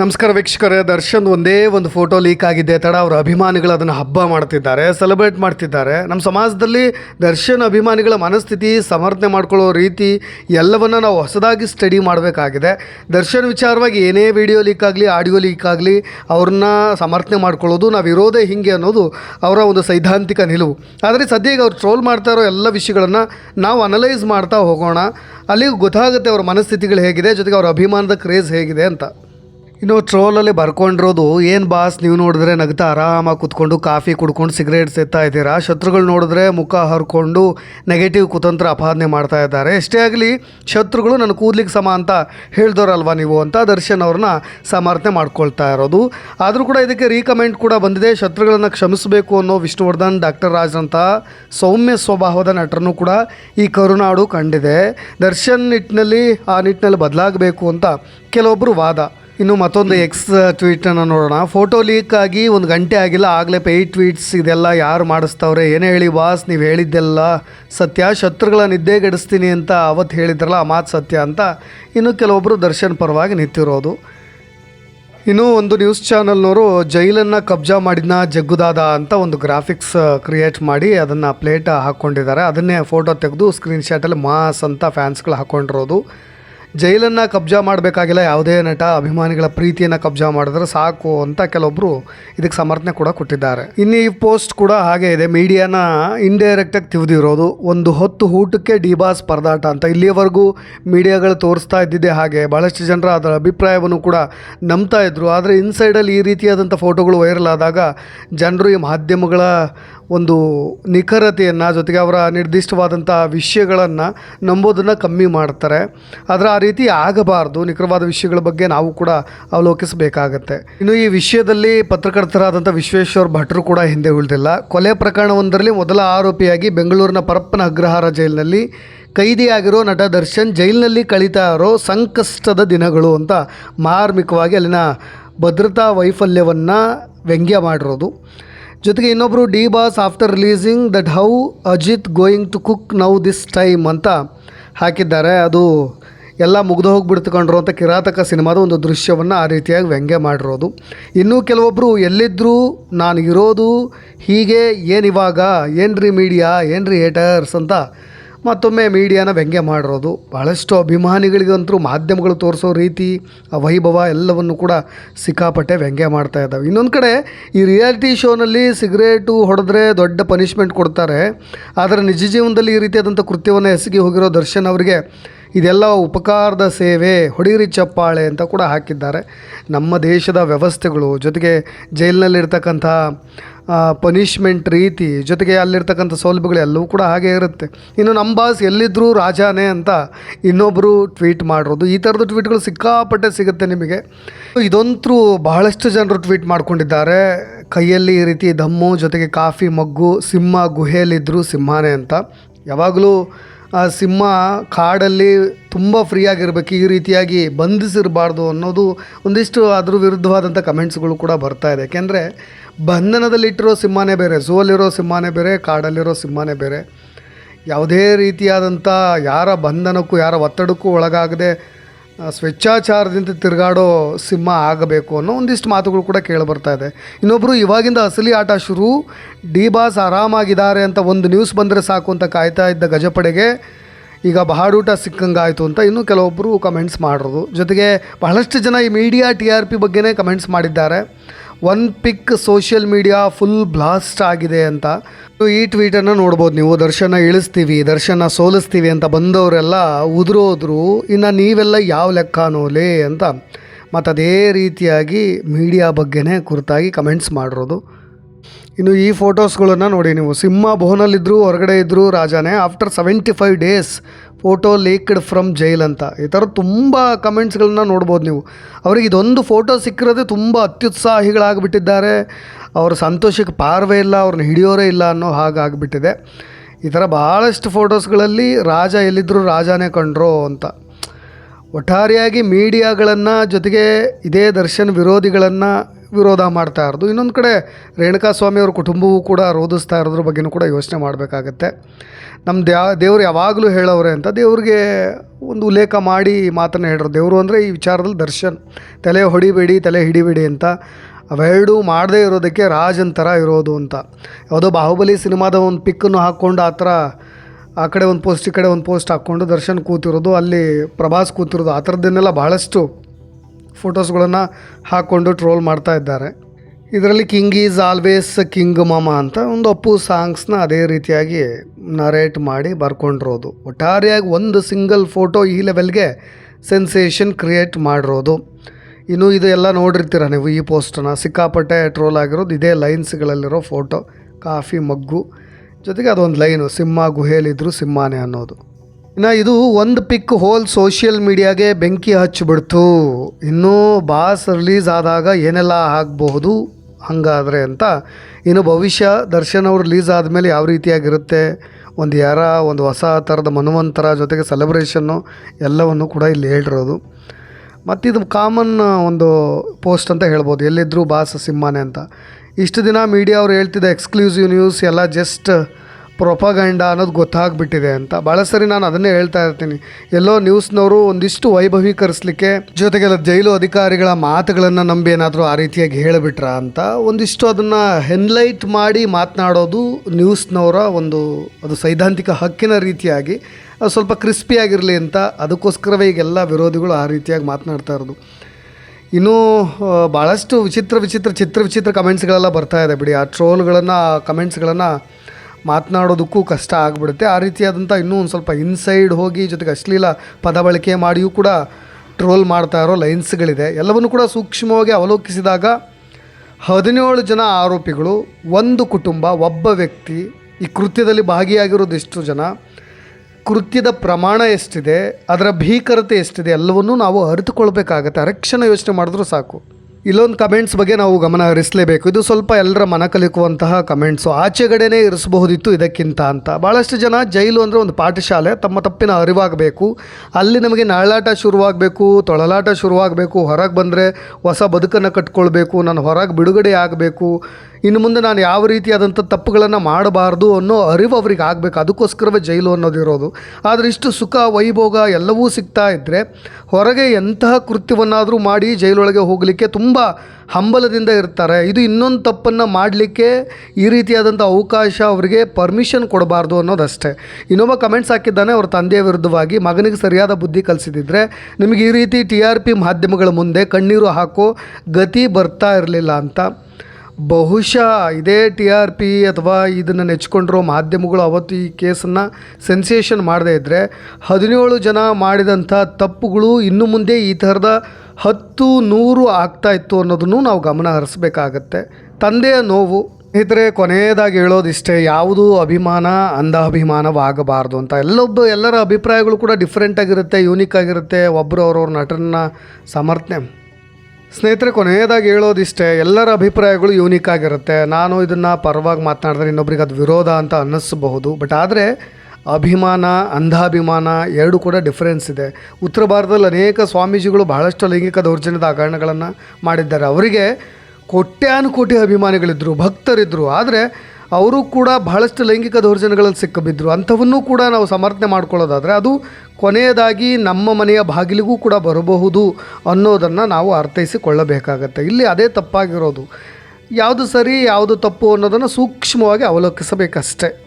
ನಮಸ್ಕಾರ ವೀಕ್ಷಕರೇ, ದರ್ಶನ್ ಒಂದೇ ಒಂದು ಫೋಟೋ ಲೀಕ್ ಆಗಿದೆ. ತಡ ಅವರ ಅಭಿಮಾನಿಗಳು ಅದನ್ನು ಹಬ್ಬ ಮಾಡ್ತಿದ್ದಾರೆ ಸೆಲೆಬ್ರೇಟ್ ಮಾಡ್ತಿದ್ದಾರೆ. ನಮ್ಮ ಸಮಾಜದಲ್ಲಿ ದರ್ಶನ್ ಅಭಿಮಾನಿಗಳ ಮನಸ್ಥಿತಿ, ಸಮರ್ಥನೆ ಮಾಡ್ಕೊಳ್ಳೋ ರೀತಿ ಎಲ್ಲವನ್ನು ನಾವು ಹೊಸದಾಗಿ ಸ್ಟಡಿ ಮಾಡಬೇಕಾಗಿದೆ. ದರ್ಶನ್ ವಿಚಾರವಾಗಿ ಏನೇ ವಿಡಿಯೋ ಲೀಕ್ ಆಗಲಿ ಆಡಿಯೋ ಲೀಕ್ ಆಗಲಿ, ಅವ್ರನ್ನ ಸಮರ್ಥನೆ ಮಾಡ್ಕೊಳ್ಳೋದು, ನಾವು ಇರೋದೇ ಹಿಂಗೆ ಅನ್ನೋದು ಅವರ ಒಂದು ಸೈದ್ಧಾಂತಿಕ ನಿಲುವು. ಆದರೆ ಸದ್ಯ ಈಗ ಅವ್ರು ಟ್ರೋಲ್ ಮಾಡ್ತಾ ಇರೋ ಎಲ್ಲ ವಿಷಯಗಳನ್ನು ನಾವು ಅನಲೈಸ್ ಮಾಡ್ತಾ ಹೋಗೋಣ. ಅಲ್ಲಿಗೂ ಗೊತ್ತಾಗುತ್ತೆ ಅವ್ರ ಮನಸ್ಥಿತಿಗಳು ಹೇಗಿದೆ, ಜೊತೆಗೆ ಅವ್ರ ಅಭಿಮಾನದ ಕ್ರೇಜ್ ಹೇಗಿದೆ ಅಂತ. ಇನ್ನು ಟ್ರೋಲಲ್ಲಿ ಬರ್ಕೊಂಡಿರೋದು, ಏನು ಬಾಸ್ ನೀವು ನೋಡಿದ್ರೆ ನಗ್ತಾ ಆರಾಮಾಗಿ ಕುತ್ಕೊಂಡು ಕಾಫಿ ಕುಡ್ಕೊಂಡು ಸಿಗರೇಟ್ ಸೇತಾ ಇದ್ದೀರಾ? ಶತ್ರುಗಳು ನೋಡಿದ್ರೆ ಮುಖ ಹರ್ಕೊಂಡು ನೆಗೆಟಿವ್ ಕುತಂತ್ರ ಅಪಾದನೆ ಮಾಡ್ತಾ ಇದ್ದಾರೆ. ಎಷ್ಟೇ ಆಗಲಿ, ಶತ್ರುಗಳು ನನ್ನ ಕೂದ್ಲಿಕ್ಕೆ ಸಮ ಅಂತ ಹೇಳ್ದೋರಲ್ವಾ ನೀವು ಅಂತ ದರ್ಶನ್ ಅವ್ರನ್ನ ಸಮರ್ಥನೆ ಮಾಡ್ಕೊಳ್ತಾ ಇರೋದು. ಆದರೂ ಕೂಡ ಇದಕ್ಕೆ ರೀಕಮೆಂಟ್ ಕೂಡ ಬಂದಿದೆ. ಶತ್ರುಗಳನ್ನು ಕ್ಷಮಿಸಬೇಕು ಅನ್ನೋ ವಿಷ್ಣುವರ್ಧನ್, ಡಾಕ್ಟರ್ ರಾಜ್ರಂಥ ಸೌಮ್ಯ ಸ್ವಭಾವದ ನಟರನ್ನು ಕೂಡ ಈ ಕರುನಾಡು ಕಂಡಿದೆ. ದರ್ಶನ್ ನಿಟ್ಟಿನಲ್ಲಿ ಆ ನಿಟ್ಟಿನಲ್ಲಿ ಬದಲಾಗಬೇಕು ಅಂತ ಕೆಲವೊಬ್ಬರು ವಾದ. ಇನ್ನು ಮತ್ತೊಂದು ಎಕ್ಸ್ ಟ್ವೀಟನ್ನು ನೋಡೋಣ. ಫೋಟೋ ಲೀಕ್ ಆಗಿ ಒಂದು ಗಂಟೆ ಆಗಿಲ್ಲ, ಆಗಲೇ ಪೇ ಟ್ವೀಟ್ಸ್ ಇದೆಲ್ಲ ಯಾರು ಮಾಡಿಸ್ತವ್ರೆ? ಏನೇ ಹೇಳಿ ಬಾಸ್ ನೀವು ಹೇಳಿದ್ದೆಲ್ಲ ಸತ್ಯ. ಶತ್ರುಗಳ ನಿದ್ದೆಗೆಡಿಸ್ತೀನಿ ಅಂತ ಅವತ್ತು ಹೇಳಿದ್ರಲ್ಲ, ಆ ಮಾತು ಸತ್ಯ ಅಂತ. ಇನ್ನು ಕೆಲವೊಬ್ಬರು ದರ್ಶನ್ ಪರವಾಗಿ ನಿಂತಿರೋದು. ಇನ್ನೂ ಒಂದು ನ್ಯೂಸ್ ಚಾನಲ್ನವರು ಜೈಲನ್ನು ಕಬ್ಜಾ ಮಾಡಿದ್ನ ಜಗ್ಗುದಾದ ಅಂತ ಒಂದು ಗ್ರಾಫಿಕ್ಸ್ ಕ್ರಿಯೇಟ್ ಮಾಡಿ ಅದನ್ನು ಪ್ಲೇಟ್ ಹಾಕ್ಕೊಂಡಿದ್ದಾರೆ ಅದನ್ನೇ ಫೋಟೋ ತೆಗೆದು ಸ್ಕ್ರೀನ್ಶಾಟಲ್ಲಿ ಮಾಸ್ ಅಂತ ಫ್ಯಾನ್ಸ್ಗಳು ಹಾಕ್ಕೊಂಡಿರೋದು ಜೈಲನ್ನು ಕಬ್ಜಾ ಮಾಡಬೇಕಾಗಿಲ್ಲ, ಯಾವುದೇ ನಟ ಅಭಿಮಾನಿಗಳ ಪ್ರೀತಿಯನ್ನು ಕಬ್ಜಾ ಮಾಡಿದ್ರೆ ಸಾಕು ಅಂತ ಕೆಲವೊಬ್ಬರು ಇದಕ್ಕೆ ಸಮರ್ಥನೆ ಕೂಡ ಕೊಟ್ಟಿದ್ದಾರೆ. ಇನ್ನು ಈ ಪೋಸ್ಟ್ ಕೂಡ ಹಾಗೆ ಇದೆ. ಮೀಡಿಯಾನ ಇಂಡೈರೆಕ್ಟಾಗಿ ತಿವಿದಿರೋದು, ಒಂದು ಹೊತ್ತು ಊಟಕ್ಕೆ ಡಿಬಾಸ್ ಪರದಾಟ ಅಂತ. ಇಲ್ಲಿಯವರೆಗೂ ಮೀಡಿಯಾಗಳು ತೋರಿಸ್ತಾ ಇದ್ದಿದ್ದೆ ಹಾಗೆ ಭಾಳಷ್ಟು ಜನರು ಅದರ ಅಭಿಪ್ರಾಯವನ್ನು ಕೂಡ ನಂಬ್ತಾ ಇದ್ರು. ಆದರೆ ಇನ್ಸೈಡಲ್ಲಿ ಈ ರೀತಿಯಾದಂಥ ಫೋಟೋಗಳು ವೈರಲ್ ಆದಾಗ, ಜನರು ಈ ಮಾಧ್ಯಮಗಳ ಒಂದು ನಿಖರತೆಯನ್ನು ಜೊತೆಗೆ ಅವರ ನಿರ್ದಿಷ್ಟವಾದಂಥ ವಿಷಯಗಳನ್ನು ನಂಬೋದನ್ನು ಕಮ್ಮಿ ಮಾಡ್ತಾರೆ. ಆದರೆ ಆ ರೀತಿ ಆಗಬಾರ್ದು. ನಿಖರವಾದ ವಿಷಯಗಳ ಬಗ್ಗೆ ನಾವು ಕೂಡ ಅವಲೋಕಿಸಬೇಕಾಗತ್ತೆ. ಇನ್ನು ಈ ವಿಷಯದಲ್ಲಿ ಪತ್ರಕರ್ತರಾದಂಥ ವಿಶ್ವೇಶ್ವರ ಭಟ್ರು ಕೂಡ ಹಿಂದೆ ಉಳಿದಿಲ್ಲ. ಕೊಲೆ ಪ್ರಕರಣವೊಂದರಲ್ಲಿ ಮೊದಲ ಆರೋಪಿಯಾಗಿ ಬೆಂಗಳೂರಿನ ಪರಪ್ಪನ ಅಗ್ರಹಾರ ಜೈಲಿನಲ್ಲಿ ಕೈದಿಯಾಗಿರೋ ನಟ ದರ್ಶನ್ ಜೈಲಿನಲ್ಲಿ ಕಳೀತಾ ಇರೋ ಸಂಕಷ್ಟದ ದಿನಗಳು ಅಂತ ಮಾರ್ಮಿಕವಾಗಿ ಅಲ್ಲಿನ ಭದ್ರತಾ ವೈಫಲ್ಯವನ್ನು ವ್ಯಂಗ್ಯ ಮಾಡಿರೋದು. ಜೊತೆಗೆ ಇನ್ನೊಬ್ಬರು D boss after releasing that how Ajith going to cook now this time ಅಂತ ಹಾಕಿದ್ದಾರೆ. ಅದು ಎಲ್ಲ ಮುಗ್ದು ಹೋಗಿಬಿಡ್ತಕೊಂಡ್ರು ಅಂತ ಕಿರಾತಕ ಸಿನಿಮಾದ ಒಂದು ದೃಶ್ಯವನ್ನು ಆ ರೀತಿಯಾಗಿ ವ್ಯಂಗ್ಯ ಮಾಡಿರೋದು. ಇನ್ನೂ ಕೆಲವೊಬ್ಬರು ಎಲ್ಲಿದ್ದರೂ ನಾನು ಇರೋದು ಹೀಗೆ ಏನಿವಾಗ ಏನ್ರಿ ಮೀಡಿಯಾ ಏನ್ರಿ ಹೇಟರ್ಸ್ ಅಂತ ಮತ್ತೊಮ್ಮೆ ಮೀಡಿಯಾನ ವ್ಯಂಗ್ಯ ಮಾಡಿರೋದು. ಭಾಳಷ್ಟು ಅಭಿಮಾನಿಗಳಿಗಂತರೂ ಮಾಧ್ಯಮಗಳು ತೋರಿಸೋ ರೀತಿ ವೈಭವ ಎಲ್ಲವನ್ನು ಕೂಡ ಸಿಕ್ಕಾಪಟ್ಟೆ ವ್ಯಂಗ್ಯ ಮಾಡ್ತಾ ಇದ್ದಾವೆ. ಇನ್ನೊಂದು ಕಡೆ ಈ ರಿಯಾಲಿಟಿ ಶೋನಲ್ಲಿ ಸಿಗರೇಟು ಹೊಡೆದ್ರೆ ದೊಡ್ಡ ಪನಿಷ್ಮೆಂಟ್ ಕೊಡ್ತಾರೆ. ಆದರೆ ನಿಜ ಜೀವನದಲ್ಲಿ ಈ ರೀತಿಯಾದಂಥ ಕೃತ್ಯವನ್ನು ಎಸಗಿ ಹೋಗಿರೋ ದರ್ಶನ್ ಅವರಿಗೆ ಇದೆಲ್ಲ ಉಪಕಾರದ ಸೇವೆ ಹೊಡಿರಿ ಚಪ್ಪಾಳೆ ಅಂತ ಕೂಡ ಹಾಕಿದ್ದಾರೆ. ನಮ್ಮ ದೇಶದ ವ್ಯವಸ್ಥೆಗಳು ಜೊತೆಗೆ ಜೈಲಿನಲ್ಲಿರ್ತಕ್ಕಂಥ ಪನಿಷ್ಮೆಂಟ್ ರೀತಿ ಜೊತೆಗೆ ಅಲ್ಲಿರ್ತಕ್ಕಂಥ ಸೌಲಭ್ಯಗಳು ಎಲ್ಲವೂ ಕೂಡ ಹಾಗೆ ಇರುತ್ತೆ. ಇನ್ನು ನಮ್ಮ ಬಾಸ್ ಎಲ್ಲಿದ್ದರೂ ರಾಜಾನೇ ಅಂತ ಇನ್ನೊಬ್ಬರು ಟ್ವೀಟ್ ಮಾಡಿರೋದು. ಈ ಥರದ ಟ್ವೀಟ್ಗಳು ಸಿಕ್ಕಾಪಟ್ಟೆ ಸಿಗುತ್ತೆ ನಿಮಗೆ. ಇದಂತರೂ ಬಹಳಷ್ಟು ಜನರು ಟ್ವೀಟ್ ಮಾಡ್ಕೊಂಡಿದ್ದಾರೆ. ಕೈಯಲ್ಲಿ ಈ ರೀತಿ ದಮ್ಮು, ಜೊತೆಗೆ ಕಾಫಿ, ಮಗ್ಗು, ಸಿಂಹ, ಗುಹೆಯಲ್ಲಿದ್ದರೂ ಸಿಂಹನೇ ಅಂತ. ಯಾವಾಗಲೂ ಆ ಸಿಂಹ ಕಾಡಲ್ಲಿ ತುಂಬ ಫ್ರೀಯಾಗಿರ್ಬೇಕು ಈ ರೀತಿಯಾಗಿ ಬಂಧಿಸಿರಬಾರ್ದು ಅನ್ನೋದು ಒಂದಿಷ್ಟು ಅದ್ರ ವಿರುದ್ಧವಾದಂಥ ಕಮೆಂಟ್ಸ್ಗಳು ಕೂಡ ಬರ್ತಾ ಇದೆ. ಯಾಕೆಂದರೆ ಬಂಧನದಲ್ಲಿಟ್ಟಿರೋ ಸಿಂಹನೇ ಬೇರೆ ಝೂಲಿರೋ ಸಿಂಹನೇ ಬೇರೆ, ಕಾಡಲ್ಲಿರೋ ಸಿಂಹನೇ ಬೇರೆ. ಯಾವುದೇ ರೀತಿಯಾದಂಥ ಯಾರ ಬಂಧನಕ್ಕೂ, ಯಾರ ಒತ್ತಡಕ್ಕೂ ಒಳಗಾಗದೆ ಸ್ವೇಚ್ಛಾಚಾರದಿಂದ ತಿರುಗಾಡೋ ಸಿಂಹ ಆಗಬೇಕು ಅನ್ನೋ ಒಂದಿಷ್ಟು ಮಾತುಗಳು ಕೂಡ ಕೇಳಿಬರ್ತಾ ಇದೆ. ಇನ್ನೊಬ್ಬರು ಇವಾಗಿಂದ ಅಸಲಿ ಆಟ ಶುರು, ಡಿ ಬಾಸ್ ಆರಾಮಾಗಿದ್ದಾರೆ ಅಂತ ಒಂದು ನ್ಯೂಸ್ ಬಂದರೆ ಸಾಕು ಅಂತ ಕಾಯ್ತಾ ಇದ್ದ ಗಜಪಡೆಗೆ ಈಗ ಬಹಾಡೂಟ ಸಿಕ್ಕಂಗಾಯಿತು ಅಂತ ಇನ್ನೂ ಕೆಲವೊಬ್ಬರು ಕಮೆಂಟ್ಸ್ ಮಾಡಿರೋದು. ಜೊತೆಗೆ ಬಹಳಷ್ಟು ಜನ ಈ ಮೀಡಿಯಾ ಟಿ ಆರ್ ಪಿ ಬಗ್ಗೆನೇ ಕಮೆಂಟ್ಸ್ ಮಾಡಿದ್ದಾರೆ. One pic social media full blast ಆಗಿದೆ ಅಂತ. ಈ ಟ್ವೀಟನ್ನು ನೋಡ್ಬೋದು ನೀವು, ದರ್ಶನ ಇಳಿಸ್ತೀವಿ, ದರ್ಶನ ಸೋಲಿಸ್ತೀವಿ ಅಂತ ಬಂದವರೆಲ್ಲ ಉದುರೋದ್ರು, ಇನ್ನು ನೀವೆಲ್ಲ ಯಾವ ಲೆಕ್ಕನೋಲೆ ಅಂತ. ಮತ್ತು ಅದೇ ರೀತಿಯಾಗಿ ಮೀಡಿಯಾ ಬಗ್ಗೆನೇ ಕುರಿತಾಗಿ ಕಮೆಂಟ್ಸ್ ಮಾಡಿರೋದು. ಇನ್ನು ಈ ಫೋಟೋಸ್ಗಳನ್ನು ನೋಡಿ ನೀವು, ಸಿಂಹ ಬೋನಲ್ಲಿದ್ದರೂ ಹೊರಗಡೆ ಇದ್ದರೂ ರಾಜಾನೇ, after seventy five days photo leaked from jail ಅಂತ. ಈ ಥರ ತುಂಬ ಕಮೆಂಟ್ಸ್ಗಳನ್ನ ನೋಡ್ಬೋದು ನೀವು. ಅವ್ರಿಗೆ ಇದೊಂದು ಫೋಟೋ ಸಿಕ್ಕಿರೋದೇ ತುಂಬ ಅತ್ಯುತ್ಸಾಹಿಗಳಾಗಿಬಿಟ್ಟಿದ್ದಾರೆ. ಅವ್ರ ಸಂತೋಷಕ್ಕೆ ಪಾರ್ವೇ ಇಲ್ಲ, ಅವ್ರನ್ನ ಹಿಡಿಯೋರೇ ಇಲ್ಲ ಅನ್ನೋ ಹಾಗಾಗಿಬಿಟ್ಟಿದೆ ಈ ಥರ ಭಾಳಷ್ಟು ಫೋಟೋಸ್ಗಳಲ್ಲಿ ರಾಜ ಎಲ್ಲಿದ್ದರೂ ರಾಜಾನೇ ಕಂಡ್ರೋ ಅಂತ. ಒಟ್ಟಾರೆಯಾಗಿ ಮೀಡಿಯಾಗಳನ್ನು ಜೊತೆಗೆ ಇದೇ ದರ್ಶನ್ ವಿರೋಧಿಗಳನ್ನು ವಿರೋಧ ಮಾಡ್ತಾ ಇರೋದು. ಇನ್ನೊಂದು ಕಡೆ ರೇಣುಕಾ ಸ್ವಾಮಿ ಅವ್ರ ಕುಟುಂಬವೂ ಕೂಡ ರೋಧಿಸ್ತಾ ಇರೋದ್ರ ಬಗ್ಗೆಯೂ ಕೂಡ ಯೋಚನೆ ಮಾಡಬೇಕಾಗತ್ತೆ. ನಮ್ಮ ದ್ಯಾ, ದೇವ್ರು ಯಾವಾಗಲೂ ಹೇಳೋವ್ರೆ ಅಂತ ದೇವ್ರಿಗೆ ಒಂದು ಉಲ್ಲೇಖ ಮಾಡಿ ಮಾತನ್ನು ಹೇಳ್ರು. ದೇವರು ಅಂದರೆ ಈ ವಿಚಾರದಲ್ಲಿ ದರ್ಶನ್. ತಲೆ ಹೊಡಿಬೇಡಿ, ತಲೆ ಹಿಡಿಬೇಡಿ ಅಂತ. ಅವೆರಡೂ ಮಾಡದೇ ಇರೋದಕ್ಕೆ ರಾಜನ್ ಥರ ಇರೋದು ಅಂತ. ಯಾವುದೋ ಬಾಹುಬಲಿ ಸಿನಿಮಾದ ಒಂದು ಪಿಕ್ಕನ್ನು ಹಾಕ್ಕೊಂಡು ಆ ಥರ ಆ ಕಡೆ ಒಂದು ಪೋಸ್ಟ್, ಈ ಕಡೆ ಒಂದು ಪೋಸ್ಟ್ ಹಾಕ್ಕೊಂಡು ದರ್ಶನ್ ಕೂತಿರೋದು, ಅಲ್ಲಿ ಪ್ರಭಾಸ್ ಕೂತಿರೋದು, ಆ ಥರದ್ದನ್ನೆಲ್ಲ ಭಾಳಷ್ಟು ಫೋಟೋಸ್ಗಳನ್ನು ಹಾಕ್ಕೊಂಡು ಟ್ರೋಲ್ ಮಾಡ್ತಾ ಇದ್ದಾರೆ. ಇದರಲ್ಲಿ ಕಿಂಗ್ ಈಸ್ ಆಲ್ವೇಸ್ ಕಿಂಗ್ ಮಾಮ ಅಂತ ಒಂದು ಅಪ್ಪು ಸಾಂಗ್ಸ್ನ ಅದೇ ರೀತಿಯಾಗಿ ನರೇಟ್ ಮಾಡಿ ಬರ್ಕೊಂಡಿರೋದು. ಒಟ್ಟಾರೆಯಾಗಿ ಒಂದು ಸಿಂಗಲ್ ಫೋಟೋ ಈ ಲೆವೆಲ್ಗೆ ಸೆನ್ಸೇಷನ್ ಕ್ರಿಯೇಟ್ ಮಾಡಿರೋದು. ಇನ್ನು ಇದೆಲ್ಲ ನೋಡಿರ್ತೀರ ನೀವು ಈ ಪೋಸ್ಟನ್ನು ಸಿಕ್ಕಾಪಟ್ಟೆ ಟ್ರೋಲ್ ಆಗಿರೋದು, ಇದೇ ಲೈನ್ಸ್ಗಳಲ್ಲಿರೋ ಫೋಟೋ ಕಾಫಿ, ಮಗ್ಗು. ಜೊತೆಗೆ ಅದೊಂದು ಲೈನು ಸಿಂಹ ಗುಹೆಯಲ್ಲಿದ್ದರು ಸಿಂಹನೇ ಅನ್ನೋದು. ಇನ್ನು ಇದು ಒಂದು ಪಿಕ್ ಹೋಲ್ ಸೋಷಿಯಲ್ ಮೀಡಿಯಾಗೆ ಬೆಂಕಿ ಹಚ್ಚಿಬಿಡ್ತು ಇನ್ನೂ ಬಾಸ್ ರಿಲೀಸ್ ಆದಾಗ ಏನೆಲ್ಲ ಆಗಬಹುದು? ಹಾಗಾದರೆ ಅಂತ ಇನ್ನು ಭವಿಷ್ಯ ದರ್ಶನ್ ಅವರು ರಿಲೀಸ್ ಆದಮೇಲೆ ಯಾವ ರೀತಿಯಾಗಿರುತ್ತೆ? ಒಂದು ಯಾರ, ಒಂದು ಹೊಸ ಥರದ ಮನ್ವಂತರ ಜೊತೆಗೆ ಸೆಲೆಬ್ರೇಷನ್ನು ಎಲ್ಲವನ್ನು ಕೂಡ ಇಲ್ಲಿ ಹೇಳಿರೋದು. ಇದು ಕಾಮನ್ ಒಂದು ಪೋಸ್ಟ್ ಅಂತ ಹೇಳ್ಬೋದು. ಎಲ್ಲಿದ್ದರೂ ಬಾಸ್ ಸಿಂಹನೇ ಅಂತ. ಇಷ್ಟು ದಿನ ಮೀಡಿಯಾ ಅವ್ರು ಹೇಳ್ತಿದ್ದ ಎಕ್ಸ್ಕ್ಲೂಸಿವ್ ನ್ಯೂಸ್ ಎಲ್ಲ ಜಸ್ಟ್ ಪ್ರೊಪಗಂಡ ಅನ್ನೋದು ಗೊತ್ತಾಗ್ಬಿಟ್ಟಿದೆ ಅಂತ. ಭಾಳ ಸರಿ ನಾನು ಅದನ್ನೇ ಹೇಳ್ತಾ ಇರ್ತೀನಿ. ಎಲ್ಲೋ ನ್ಯೂಸ್ನವರು ಒಂದಿಷ್ಟು ವೈಭವೀಕರಿಸಲಿಕ್ಕೆ ಜೊತೆಗೆಲ್ಲ ಜೈಲು ಅಧಿಕಾರಿಗಳ ಮಾತುಗಳನ್ನು ನಂಬಿ ಏನಾದರೂ ಆ ರೀತಿಯಾಗಿ ಹೇಳಿಬಿಟ್ರ ಅಂತ ಒಂದಿಷ್ಟು ಅದನ್ನು ಹೆನ್ಲೈಟ್ ಮಾಡಿ ಮಾತನಾಡೋದು ನ್ಯೂಸ್ನವರ ಒಂದು ಅದು ಸೈದ್ಧಾಂತಿಕ ಹಕ್ಕಿನ ರೀತಿಯಾಗಿ, ಅದು ಸ್ವಲ್ಪ ಕ್ರಿಸ್ಪಿಯಾಗಿರಲಿ ಅಂತ ಅದಕ್ಕೋಸ್ಕರವೇ ಈಗೆಲ್ಲ ವಿರೋಧಿಗಳು ಆ ರೀತಿಯಾಗಿ ಮಾತನಾಡ್ತಾ ಇರೋದು. ಇನ್ನೂ ಭಾಳಷ್ಟು ವಿಚಿತ್ರ ವಿಚಿತ್ರ ಚಿತ್ರ ವಿಚಿತ್ರ ಕಮೆಂಟ್ಸ್ಗಳೆಲ್ಲ ಬರ್ತಾ ಇದೆ ಬಿಡಿ. ಆ ಟ್ರೋಲ್ಗಳನ್ನು ಆ ಕಮೆಂಟ್ಸ್ಗಳನ್ನು ಮಾತನಾಡೋದಕ್ಕೂ ಕಷ್ಟ ಆಗಿಬಿಡುತ್ತೆ. ಆ ರೀತಿಯಾದಂಥ ಇನ್ನೂ ಒಂದು ಸ್ವಲ್ಪ ಇನ್ಸೈಡ್ ಹೋಗಿ ಜೊತೆಗೆ ಅಶ್ಲೀಲ ಪದ ಬಳಕೆ ಮಾಡಿಯೂ ಕೂಡ ಟ್ರೋಲ್ ಮಾಡ್ತಾ ಇರೋ ಲೈನ್ಸ್ಗಳಿದೆ ಎಲ್ಲವನ್ನು ಕೂಡ ಸೂಕ್ಷ್ಮವಾಗಿ ಅವಲೋಕಿಸಿದಾಗ ಹದಿನೇಳು ಜನ ಆರೋಪಿಗಳು, ಒಂದು ಕುಟುಂಬ, ಒಬ್ಬ ವ್ಯಕ್ತಿ, ಈ ಕೃತ್ಯದಲ್ಲಿ ಭಾಗಿಯಾಗಿರೋದು ಎಷ್ಟು ಜನ. ಕೃತ್ಯದ ಪ್ರಮಾಣ ಎಷ್ಟಿದೆ, ಅದರ ಭೀಕರತೆ ಎಷ್ಟಿದೆ, ಎಲ್ಲವನ್ನೂ ನಾವು ಅರಿತುಕೊಳ್ಬೇಕಾಗತ್ತೆ. ಅರಕ್ಷಣ ಯೋಚನೆ ಮಾಡಿದ್ರೂ ಸಾಕು. ಇಲ್ಲೊಂದು ಕಮೆಂಟ್ಸ್ ಬಗ್ಗೆ ನಾವು ಗಮನ ಹರಿಸಲೇಬೇಕು. ಇದು ಸ್ವಲ್ಪ ಎಲ್ಲರ ಮನ ಕಲಿಕುವಂತಹ ಕಮೆಂಟ್ಸು ಆಚೆಗಡೆನೇ ಇರಿಸಬಹುದಿತ್ತು ಇದಕ್ಕಿಂತ ಅಂತ. ಭಾಳಷ್ಟು ಜನ ಜೈಲು ಅಂದರೆ ಒಂದು ಪಾಠಶಾಲೆ, ತಮ್ಮ ತಪ್ಪಿನ ಅರಿವಾಗಬೇಕು. ಅಲ್ಲಿ ನಮಗೆ ನಾಳಾಟ ಶುರುವಾಗಬೇಕು, ತೊಳಲಾಟ ಶುರುವಾಗಬೇಕು, ಹೊರಗೆ ಬಂದರೆ ಹೊಸ ಬದುಕನ್ನು ಕಟ್ಕೊಳ್ಬೇಕು, ನಾನು ಹೊರಗೆ ಬಿಡುಗಡೆ ಆಗಬೇಕು. ಇನ್ನು ಮುಂದೆ ನಾನು ಯಾವ ರೀತಿಯಾದಂಥ ತಪ್ಪುಗಳನ್ನು ಮಾಡಬಾರ್ದು ಅನ್ನೋ ಅರಿವು ಅವ್ರಿಗೆ ಆಗಬೇಕು. ಅದಕ್ಕೋಸ್ಕರವೇ ಜೈಲು ಅನ್ನೋದಿರೋದು ಆದರೆ ಇಷ್ಟು ಸುಖ, ವೈಭೋಗ ಎಲ್ಲವೂ ಸಿಗ್ತಾ ಇದ್ದರೆ ಹೊರಗೆ ಎಂತಹ ಕೃತ್ಯವನ್ನಾದರೂ ಮಾಡಿ ಜೈಲೊಳಗೆ ಹೋಗಲಿಕ್ಕೆ ತುಂಬ ಹಂಬಲದಿಂದ ಇರ್ತಾರೆ. ಇದು ಇನ್ನೊಂದು ತಪ್ಪನ್ನು ಮಾಡಲಿಕ್ಕೆ ಈ ರೀತಿಯಾದಂಥ ಅವಕಾಶ ಅವರಿಗೆ ಪರ್ಮಿಷನ್ ಕೊಡಬಾರ್ದು ಅನ್ನೋದಷ್ಟೇ ಇನ್ನೊಬ್ಬ ಕಮೆಂಟ್ಸ್ ಹಾಕಿದ್ದಾನೆ, ಅವ್ರ ತಂದೆಯ ವಿರುದ್ಧವಾಗಿ. ಮಗನಿಗೆ ಸರಿಯಾದ ಬುದ್ಧಿ ಕಲಿಸಿದಿದ್ರೆ ನಿಮಗೆ ಈ ರೀತಿ ಟಿ ಆರ್ ಪಿ ಮಾಧ್ಯಮಗಳ ಮುಂದೆ ಕಣ್ಣೀರು ಹಾಕೋ ಗತಿ ಬರ್ತಾ ಇರಲಿಲ್ಲ ಅಂತ. ಬಹುಶಃ ಇದೇ ಟಿ ಆರ್ ಪಿ ಅಥವಾ ಇದನ್ನು ನೆಚ್ಕೊಂಡಿರೋ ಮಾಧ್ಯಮಗಳು ಅವತ್ತು ಈ ಕೇಸನ್ನು ಸೆನ್ಸೇಷನ್ ಮಾಡದೇ ಇದ್ದರೆ ಹದಿನೇಳು ಜನ ಮಾಡಿದಂಥ ತಪ್ಪುಗಳು ಇನ್ನು ಮುಂದೆ ಈ ಥರದ ಹತ್ತು ನೂರು ಆಗ್ತಾ ಇತ್ತು ಅನ್ನೋದನ್ನು ನಾವು ಗಮನ ಹರಿಸ್ಬೇಕಾಗತ್ತೆ. ತಂದೆಯ ನೋವು, ಸ್ನೇಹಿತರೆ, ಕೊನೆಯದಾಗಿ ಹೇಳೋದಿಷ್ಟೇ, ಯಾವುದು ಅಭಿಮಾನ ಅಂಧ ಅಭಿಮಾನವಾಗಬಾರ್ದು ಅಂತ. ಎಲ್ಲೊಬ್ಬ, ಎಲ್ಲರ ಅಭಿಪ್ರಾಯಗಳು ಕೂಡ ಡಿಫ್ರೆಂಟಾಗಿರುತ್ತೆ ಯೂನಿಕ್ ಆಗಿರುತ್ತೆ. ಒಬ್ಬರು ಅವ್ರವ್ರ ನಟನ ಸಮರ್ಥನೆ ಸ್ನೇಹಿತರೆ, ಕೊನೆಯದಾಗಿ ಹೇಳೋದಿಷ್ಟೇ, ಎಲ್ಲರ ಅಭಿಪ್ರಾಯಗಳು ಯೂನಿಕ್ ಆಗಿರುತ್ತೆ. ನಾನು ಇದನ್ನು ಪರವಾಗಿ ಮಾತನಾಡಿದ್ರೆ ಇನ್ನೊಬ್ರಿಗೆ ಅದು ವಿರೋಧ ಅಂತ ಅನ್ನಿಸಬಹುದು. ಬಟ್ ಆದರೆ, ಅಭಿಮಾನ, ಅಂಧಾಭಿಮಾನ ಎರಡು ಕೂಡ ಡಿಫ್ರೆನ್ಸ್ ಇದೆ. ಉತ್ತರ ಭಾರತದಲ್ಲಿ ಅನೇಕ ಸ್ವಾಮೀಜಿಗಳು ಬಹಳಷ್ಟು ಲೈಂಗಿಕ ದೌರ್ಜನ್ಯದ ಹಗರಣಗಳನ್ನು ಮಾಡಿದ್ದಾರೆ. ಅವರಿಗೆ ಕೋಟ್ಯಾನುಕೋಟಿ ಅಭಿಮಾನಿಗಳಿದ್ದರು ಭಕ್ತರಿದ್ದರು ಆದರೆ ಅವರು ಕೂಡ ಬಹಳಷ್ಟು ಲೈಂಗಿಕ ದೌರ್ಜನ್ಯಗಳಲ್ಲಿ ಸಿಕ್ಕಬಿದ್ದರು ಅಂಥವನ್ನೂ ಕೂಡ ನಾವು ಸಮರ್ಥನೆ ಮಾಡ್ಕೊಳ್ಳೋದಾದರೆ ಅದು ಕೊನೆಯದಾಗಿ ನಮ್ಮ ಮನೆಯ ಬಾಗಿಲಿಗೂ ಕೂಡ ಬರಬಹುದು ಅನ್ನೋದನ್ನು ನಾವು ಅರ್ಥೈಸಿಕೊಳ್ಳಬೇಕಾಗತ್ತೆ. ಇಲ್ಲಿ ಅದೇ ತಪ್ಪಾಗಿರೋದು. ಯಾವುದು ಸರಿ, ಯಾವುದು ತಪ್ಪು ಅನ್ನೋದನ್ನು ಸೂಕ್ಷ್ಮವಾಗಿ ಅವಲೋಕಿಸಬೇಕಷ್ಟೇ.